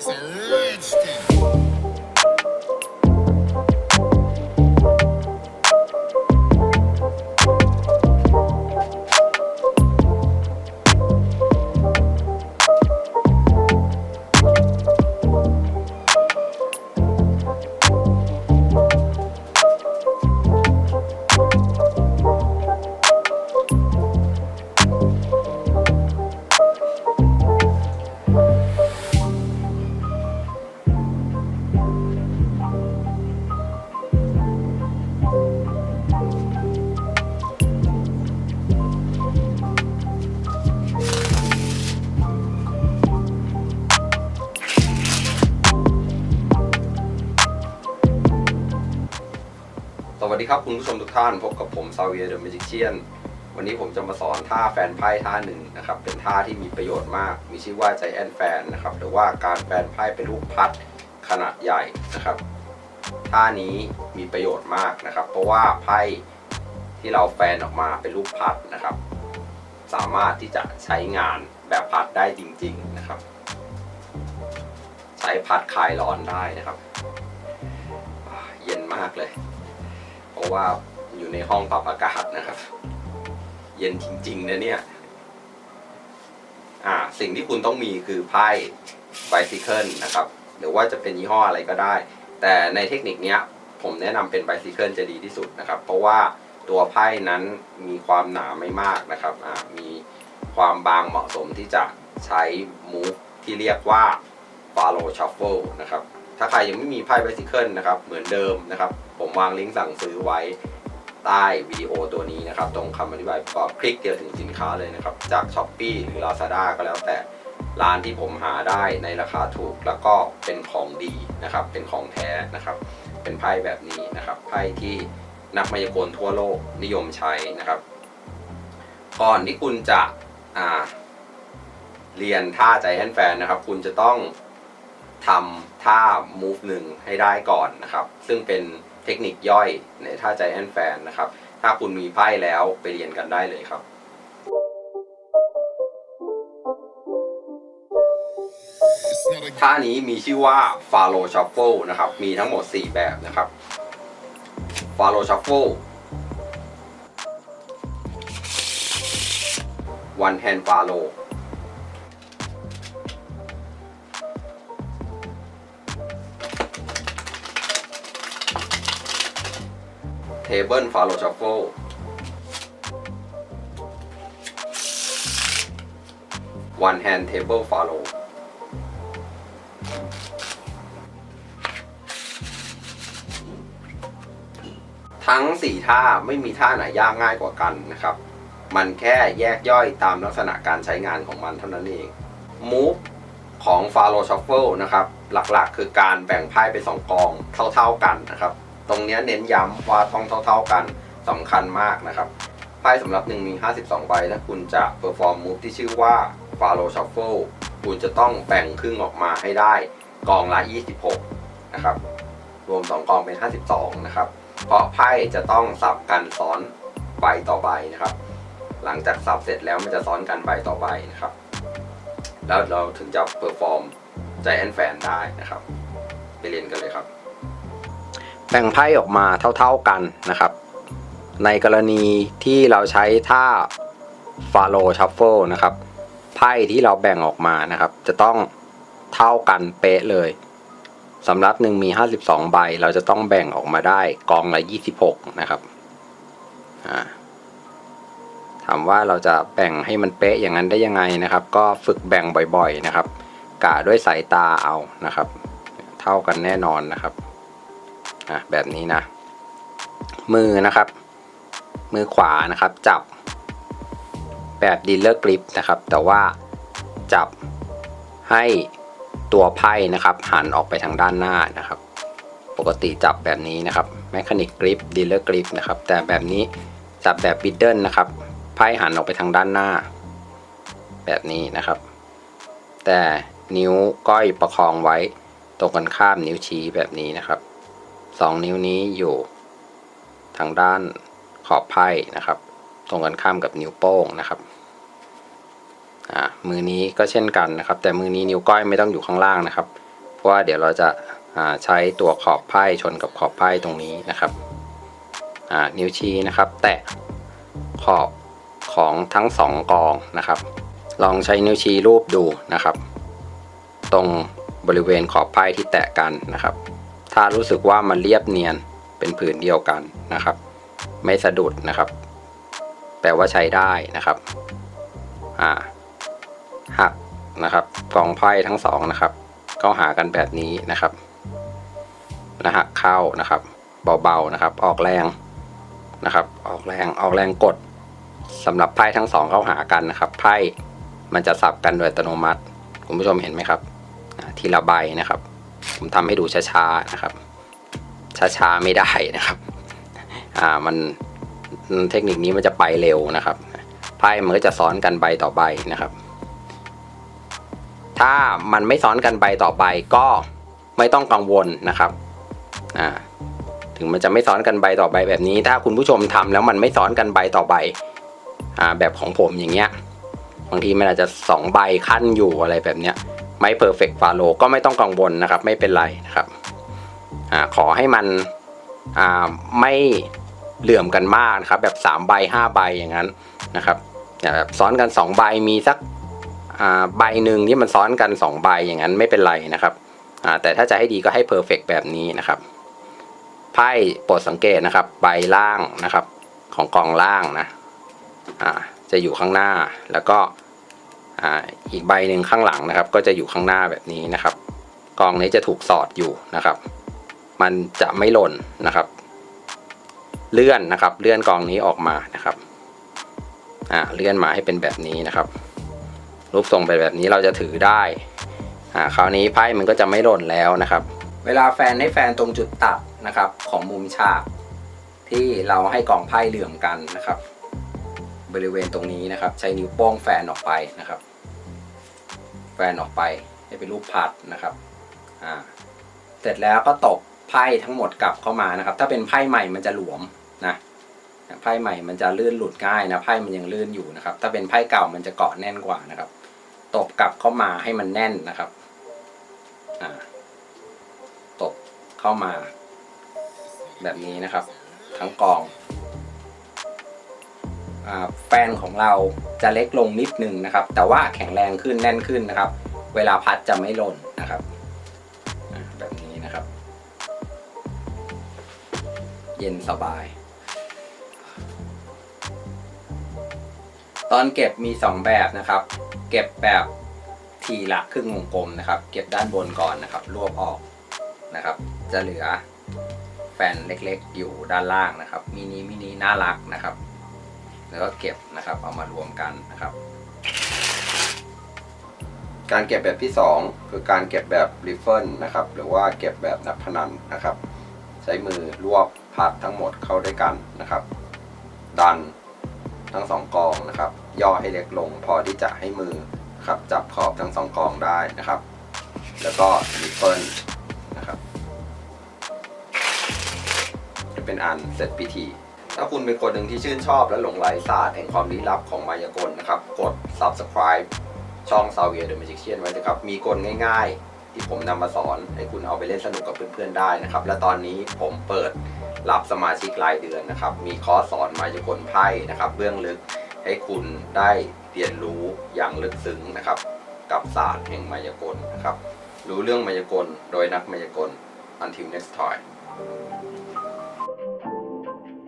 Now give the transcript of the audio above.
sự. สวัสดีครับคุณผู้ชมทุกท่านพบกับผมซาเวียเดอะ a มจิเชียนวันนี้ผมจะมาสอนท่าแฟนไพ่ท่าหนึ่งนะครับเป็นท่าที่มีประโยชน์มาก มีชื่อว่าใจแอนแฟนนะครับหรือว่าการแฟนไพ่เป็นลูกพัดขนาดใหญ่นะครับท่านี้มีประโยชน์มากนะครับ เพราะว่าไพ่ที่เราแฟนออกมาเป็นลูกพัดนะครับ สามารถที่จะใช้งานแบบพัดได้จริง ๆนะครับ ใช้พัดคลายร้อนได้นะครับ เย็นมากเลย ราะว่าอยู่ในห้องปรับอากาศนะครับ เย็นจริง ๆ นะเนี่ย อ่า สิ่งที่คุณต้องมีคือไพ่ไบซิเคิลนะครับ หรือว่าจะเป็นยี่ห้ออะไรก็ได้ แต่ในเทคนิคเนี้ย ผมแนะนำเป็นไบซิเคิลจะดีที่สุดนะครับ เพราะว่าตัวไพ่นั้นมีความหนาไม่มากนะครับ อ่า มีความบางเหมาะสมที่จะใช้มูฟที่เรียกว่าฟาโลชัฟเฟิลนะครับ ถ้าใครยังไม่มีไพ่ไบซิเคิลนะครับเหมือนเดิมนะครับ ผมวางลิงก์สั่งซื้อไว้ใต้วิดีโอตัวนี้นะครับ ตรงคำอธิบายประกอบคลิกเดียวถึงสินค้าเลยนะครับ จาก s h อ p e e หรือ Lazada ก็แล้วแต่ร้านที่ผมหาได้ในราคาถูกแล้วก็เป็นของดีนะครับ เป็นของแท้นะครับ เป็นไพ่แบบนี้นะครับไพ่ที่นักมายากลทั่วโลกนิยมใช้นะครับ ก่อนที่คุณจะอ่าเรียนท่าใจแอนแฟนนะครับ คุณจะต้อง ทำท่า move หนึ่งให้ได้ก่อนนะครับ ซึ่งเป็นเทคนิคย่อยในท่าใจแอนแฟนนะครับ ถ้าคุณมีไพ่แล้วไปเรียนกันได้เลยครับท่านี้มีชื่อว่า Faro Shuffle นะครับ มีทั้งหมด 4 แบบนะครับ Faro Shuffle One Hand follow Faro ทั้ง 4 ท่าไม่มีท่าไหนยากง่ายกว่ากันนะครับ มันแค่แยกย่อยตามลักษณะการใช้งานของมันเท่านั้นเอง Move ของ f a r o Shuffle นะครับ หลักๆ คือการแบ่งไพ่เป็นสองกองเท่าๆกันนะครับ ตรงนี้เน้นย้ำว่าต้องเท่า ๆกันสำคัญมากนะครับไพ่สำหรับหนึ่งมี52 ใบถ้าคุณจะ perform move ที่ชื่อว่า f a r o Shuffle คุณจะต้องแบ่งครึ่งออกมาให้ได้กองละ 26 นะครับ รวม 2 กองเป็น 52 นะครับ เพราะไพ่จะต้องสับกันซ้อนใบต่อใบนะครับ หลังจากสับเสร็จแล้วมันจะซ้อนกันใบต่อใบนะครับ แล้วเราถึงจะเพอร์ฟอร์มใจแอนแฟนได้นะครับ ไปเรียนกันเลยครับ แบ่งไพ่ออกมาเท่าๆกันนะครับ ในกรณีที่เราใช้ท่าฟาโลชัฟเฟิลนะครับไพ่ที่เราแบ่งออกมานะครับ จะต้องเท่ากันเป๊ะเลยสำรับหนึ่งมี 52 ใบ เราจะต้องแบ่งออกมาได้กองละ 26 นะครับถามว่าเราจะแบ่งให้มันเป๊ะอย่างนั้นได้ยังไงนะครับ ก็ฝึกแบ่งบ่อยๆนะครับกะด้วยสายตาเอานะครับ เท่ากันแน่นอนนะครับ อะแบบนี้นะ มือนะครับ มือขวานะครับ จับ แบบดีลเลอร์กริปนะครับ แต่ว่าจับให้ตัวไพ่นะครับ หันออกไปทางด้านหน้านะครับ ปกติจับแบบนี้นะครับแมคานิกกริปดีลเลอร์กริปนะครับ แต่แบบนี้จับแบบบิดเดิลนะครับไพ่หันออกไปทางด้านหน้า แบบนี้นะครับ แต่นิ้วก้อยประคองไว้ตรงกันข้ามนิ้วชี้แบบนี้นะครับ สองนิ้วนี้อยู่ทางด้านขอบไพ่นะครับ ตรงกันข้ามกับนิ้วโป้งนะครับมือนี้ก็เช่นกันนะครับ แต่มือนี้นิ้วก้อยไม่ต้องอยู่ข้างล่างนะครับ เพราะว่าเดี๋ยวเราจะาใช้ตัวขอบไพ่ชนกับขอบไพ่ตรงนี้นะครับนิ้วชี้นะครับ แตะขอบของทั้งสองกองนะครับ ลองใช้นิ้วชี้รูปดูนะครับ ตรงบริเวณขอบไพ่ที่แตะกันนะครับ ถ้ารู้สึกว่ามันเรียบเนียนเป็นผืนเดียวกันนะครับ ไม่สะดุดนะครับ แปลว่าใช้ได้นะครับอ่าหักนะครับกองไพ่ทั้งสองนะครับเข้าหากันแบบนี้นะครับนะฮะเข้านะครับ เบาๆนะครับ ออกแรงนะครับ ออกแรงออกแรงกดสำหรับไพ่ทั้งสองเข้าหากันนะครับ ไพ่มันจะสับกันโดยอัตโนมัติ คุณผู้ชมเห็นไหมครับทีละใบนะครับ ผมทำให้ดูช้าๆนะครับ ช้าๆไม่ได้นะครับ อ่ามันเทคนิคนี้มันจะไปเร็วนะครับไพ่มันก็จะซ้อนกันใบต่อใบนะครับ ถ้ามันไม่ซ้อนกันใบต่อใบก็ไม่ต้องกังวลนะครับอ่าถึงมันจะไม่ซ้อนกันใบต่อใบแบบนี้ ถ้าคุณผู้ชมทำแล้วมันไม่ซ้อนกันใบต่อใบอ่าแบบของผมอย่างเงี้ยบางทีมันอาจจะสองใบขั้นอยู่อะไรแบบเนี้ย ไม่เพอร์เฟกต์ฟาโลก็ไม่ต้องกังวลนะครับ ไม่เป็นไรนะครับอขอให้มันไม่เหลื่อมกันมากนะครับ แบบ3ใบ5ใบอย่างนั้นนะครับแบบซ้อนกัน 2 ใบมีสักใบหนึ่งที่มันซ้อนกัน 2 ใบอย่างนั้นไม่เป็นไรนะครับแต่ถ้าจะให้ดีก็ให้เพอร์เฟกต์แบบนี้นะครับไพ่โปรดสังเกตนะครับ ใบล่างนะครับ ของกองล่างนะอ่าจะอยู่ข้างหน้าแล้วก็ อีกใบหนึ่งข้างหลังนะครับ ก็จะอยู่ข้างหน้าแบบนี้นะครับ กองนี้จะถูกสอดอยู่นะครับ มันจะไม่หล่นนะครับ เลื่อนนะครับ เลื่อนกองนี้ออกมานะครับอ่าเลื่อนมาให้เป็นแบบนี้นะครับ รูปทรงเป็นแบบนี้เราจะถือได้อ่าคราวนี้ไพ่มันก็จะไม่หล่นแล้วนะครับ เวลาแฟนให้แฟนตรงจุดตัดนะครับ ของมุมฉาก ที่เราให้กองไพ่เหลื่อมกันนะครับ บริเวณตรงนี้นะครับ ใช้นิ้วโป้งแฟนออกไปนะครับ แฟนออกไปให้เป็นรูปพัดนะครับอ่าเสร็จแล้วก็ตบไพ่ทั้งหมดกลับเข้ามานะครับ ถ้าเป็นไพ่ใหม่มันจะหลวมนะไพ่ใหม่มันจะลื่นหลุดง่ายนะไพ่มันยังลื่นอยู่นะครับ ถ้าเป็นไพ่เก่ามันจะเกาะแน่นกว่านะครับ ตบกลับเข้ามาให้มันแน่นนะครับอ่าตบเข้ามา แบบนี้นะครับ ทั้งกอง แฟนของเราจะเล็กลงนิดนึงนะครับ แต่ว่าแข็งแรงขึ้นแน่นขึ้นนะครับ เวลาพัดจะไม่หล่นนะครับแบบนี้นะครับ เย็นสบาย ตอนเก็บมี 2 แบบนะครับ เก็บแบบทีละครึ่งวงกลมนะครับ เก็บด้านบนก่อนนะครับ รวบออกนะครับ จะเหลือแฟนเล็กๆ อยู่ด้านล่างนะครับมินิมินิน่ารักนะครับ แล้วก็เก็บนะครับ เอามารวมกันนะครับ การเก็บแบบที่ 2 คือการเก็บแบบริฟเฟิลนะครับ หรือว่าเก็บแบบนับพนันนะครับ ใช้มือรวบพัดทั้งหมดเข้าด้วยกันนะครับ ดันทั้งสองกองนะครับ ย่อให้เล็กลงพอที่จะให้มือครับจับขอบทั้งสองกองได้นะครับ แล้วก็ริฟเฟิลนะครับ จะเป็นอันเสร็จพิธี ถ้าคุณเป็นคนหนึ่งที่ชื่นชอบและหลงไหลศาสตร์แห่งความลี้ลับของมายากลนะครับ กด subscribe ช่อง s a v i e r the Magician ไว้นะครับ มีกลง่ายๆ ที่ผมนำมาสอนให้คุณเอาไปเล่นสนุกกับเพื่อนๆได้นะครับ และตอนนี้ผมเปิดรับสมาชิกรายเดือนนะครับ มีคอร์สสอนมายากลไพ่นะครับ เบื้องลึกให้คุณได้เรียนรู้อย่างลึกซึ้งนะครับ กับศาสตร์แห่งมายากลนะครับ รู้เรื่องมายากลโดยนักมายากล until next time